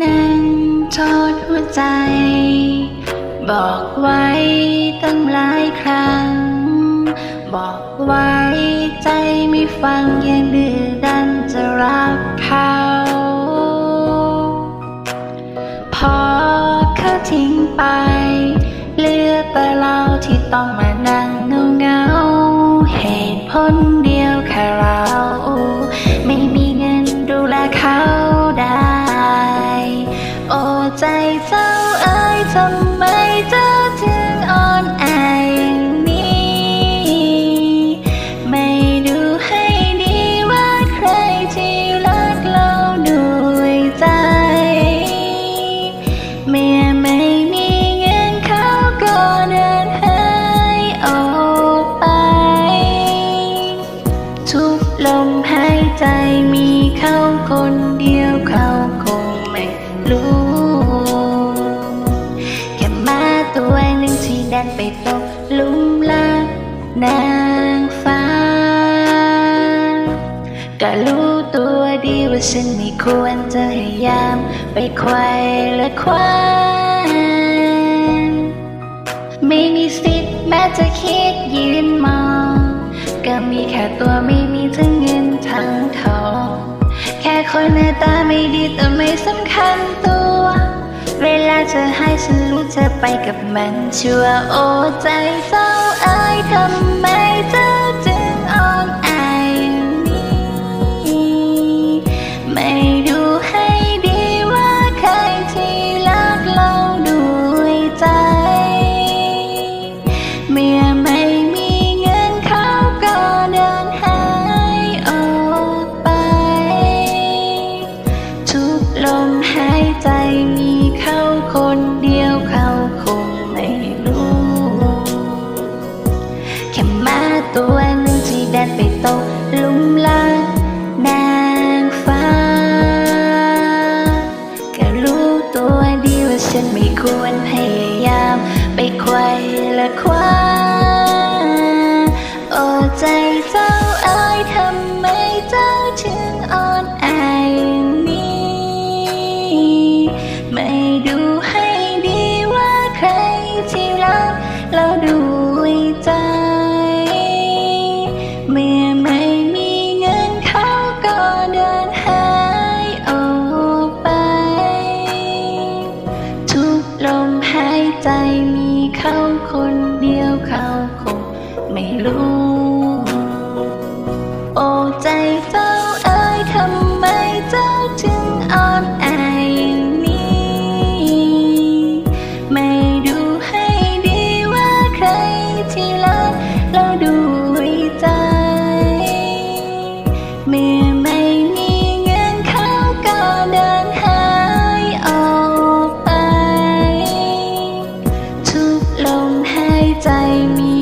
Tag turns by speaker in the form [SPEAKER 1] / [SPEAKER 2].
[SPEAKER 1] นั่งทอดหัวใจ บอกไว้ตั้งหลายครั้ง บอกไว้ใจไม่ฟังยังดื้อดันจะรักเขาพอเขาทิ้งไป เหลือแต่เราที่ต้องมานั่งเงาเงาเหตุผล เลุมรักนางฟ้า ก็รู้ตัวดีว่าฉันไม่ควรจะพยายาม ไปไขว่และคว้าไม่มีสิทธิ์แม้จะคิดยืนมอง ก็มีแค่ตัวไม่มีทั้งเงินทั้งทอง แค่คนหน้าตาไม่ดีแต่ไม่สำคัญตัว เวลาเธอให้ฉันรู้เธอไปกับมันชัวร์โอใจเศร้าเอ้ยทำไมเธอจึงอ่อนแออย่างนี้ไม่ดู ตัวหนึ่งที่ดันไปตกลุ่มรักนางฟ้าก็รู้ตัวดีว่าฉันไม่ควรพยายาม ไปไขว่และคว้าโอ้ใจเจ้าเอ้ยทำไมเจ้าถึงอ่อนแอนี้ไม่ดูให้ดีว่าใครที่รักเราด้วยใจ ไม่รู้ โอ้ใจเจ้าเอ้ยทำไมเจ้าถึงอ่อนแออย่างนี้ ไม่ดูให้ดีว่าใครที่รักเราด้วยใจ เมื่อไม่มีเงินเขาก็เดินหายออกไป ทุกลมหายใจมี